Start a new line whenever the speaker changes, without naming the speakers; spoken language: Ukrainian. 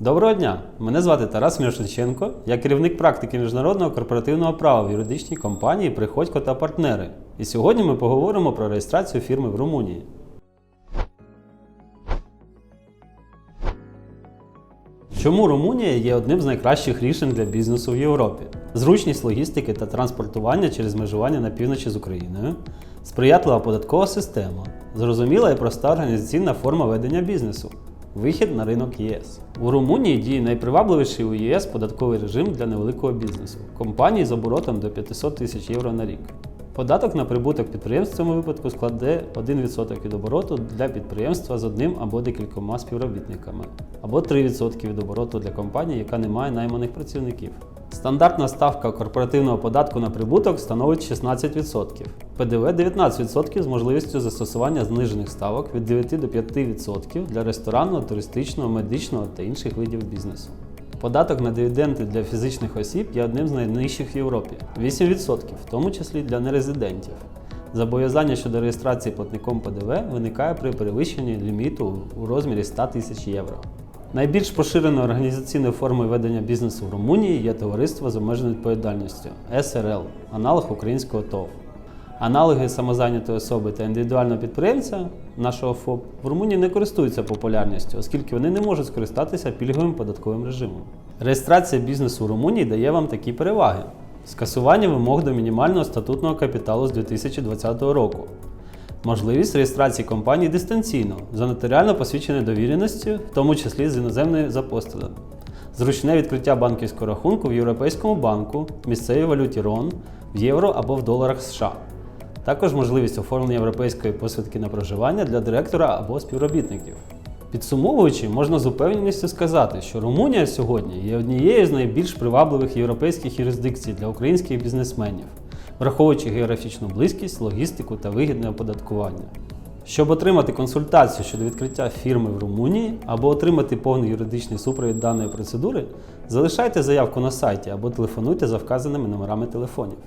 Доброго дня! Мене звати Тарас Мірошниченко. Я керівник практики міжнародного корпоративного права в юридичній компанії Приходько та партнери. І сьогодні ми поговоримо про реєстрацію фірми в Румунії. Чому Румунія є одним з найкращих рішень для бізнесу в Європі? Зручність логістики та транспортування через межування на півночі з Україною, сприятлива податкова система, зрозуміла і проста організаційна форма ведення бізнесу, вихід на ринок ЄС. У Румунії діє найпривабливіший у ЄС податковий режим для невеликого бізнесу компанії з оборотом до 500 тисяч євро на рік. Податок на прибуток підприємств в цьому випадку складе 1% від обороту для підприємства з одним або декількома співробітниками, або 3% від обороту для компанії, яка не має найманих працівників. Стандартна ставка корпоративного податку на прибуток становить 16%, ПДВ 19% з можливістю застосування знижених ставок від 9 до 5% для ресторанного, туристичного, медичного та інших видів бізнесу. Податок на дивіденди для фізичних осіб є одним з найнижчих в Європі 8%, в тому числі для нерезидентів. Зобов'язання щодо реєстрації платником ПДВ виникає при перевищенні ліміту у розмірі 100 тисяч євро. Найбільш поширеною організаційною формою ведення бізнесу в Румунії є товариство з обмеженою відповідальністю СРЛ, аналог українського ТОВ. Аналоги самозайнятої особи та індивідуального підприємця нашого ФОП в Румунії не користуються популярністю, оскільки вони не можуть скористатися пільговим податковим режимом. Реєстрація бізнесу в Румунії дає вам такі переваги: скасування вимог до мінімального статутного капіталу з 2020 року, можливість реєстрації компаній дистанційно за нотаріально посвідченою довіреністю, в тому числі з іноземною запостелем. Зручне відкриття банківського рахунку в Європейському банку, місцевій валюті РОН, в євро або в доларах США. Також можливість оформлення європейської посвідки на проживання для директора або співробітників. Підсумовуючи, можна з упевненістю сказати, що Румунія сьогодні є однією з найбільш привабливих європейських юрисдикцій для українських бізнесменів, враховуючи географічну близькість, логістику та вигідне оподаткування. Щоб отримати консультацію щодо відкриття фірми в Румунії або отримати повний юридичний супровід даної процедури, залишайте заявку на сайті або телефонуйте за вказаними номерами телефонів.